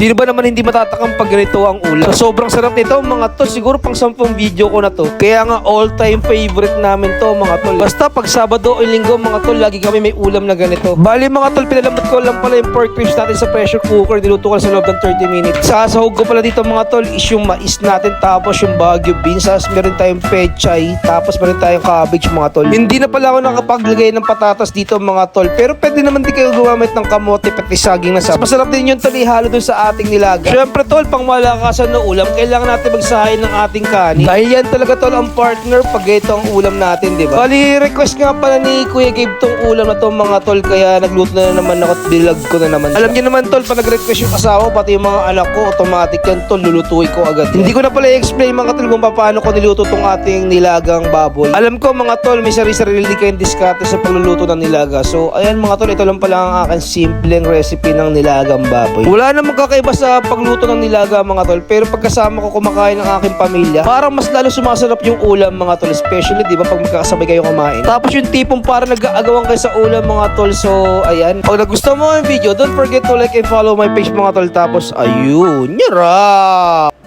Sino ba naman hindi matatakang pag ganito ang ulam? So, sobrang sarap nito mga tol. Siguro pang sampung video ko na to. Kaya nga all time favorite namin to mga tol. Basta pag Sabado o Linggo mga tol, lagi kami may ulam na ganito. Bali mga tol, pinalambot ko lang pala yung pork ribs natin sa pressure cooker. Niluto ko sa loob ng 30 minutes. Sasahog ko pala dito mga tol is yung mais natin tapos yung Baguio beans. Tapos meron tayong pechay. Tapos meron tayong cabbage mga tol. Hindi na pala ako nakapaglagay ng patatas dito mga tol. Pero pwede naman din kayo gumamit ng kamote pati saging na sa. Masarap din yung tol ihalo dun sa ating nilaga. Syempre tol, pang malakasan na ulam, kailangan natin magsahay ng ating kanin. Dahil yan talaga tol ang partner pag ito ang ulam natin, di ba? Bali, request nga pala ni Kuya Gabe tong ulam na to mga tol, kaya nagluto na naman ako at dilag ko na naman. Alam niyo naman tol, pag nag-request yung asawa pati yung mga anak ko, automatic yan tol, lulutuin ko agad. Hindi ko na pala i-explain mga tol kung paano ko niluto tong ating nilagang baboy. Alam ko mga tol, may sarili-sarili din kayong diskarte sa pagluluto ng nilaga. So, ayan mga tol, ito lang pala ang aking simpleng recipe ng nilagang baboy. Wala namang kakaiba sa pagluto ng nilaga mga tol, pero pagkasama ko kumakain ng aking pamilya, parang mas lalo sumasarap yung ulam mga tol, especially di ba pag magkakasabay kayo kumain. Tapos yung tipong parang nag-aagawan kayo sa ulam mga tol, so ayan. Pag nagustuhan mo ang video, don't forget to like and follow my page mga tol, tapos ayun, nyara!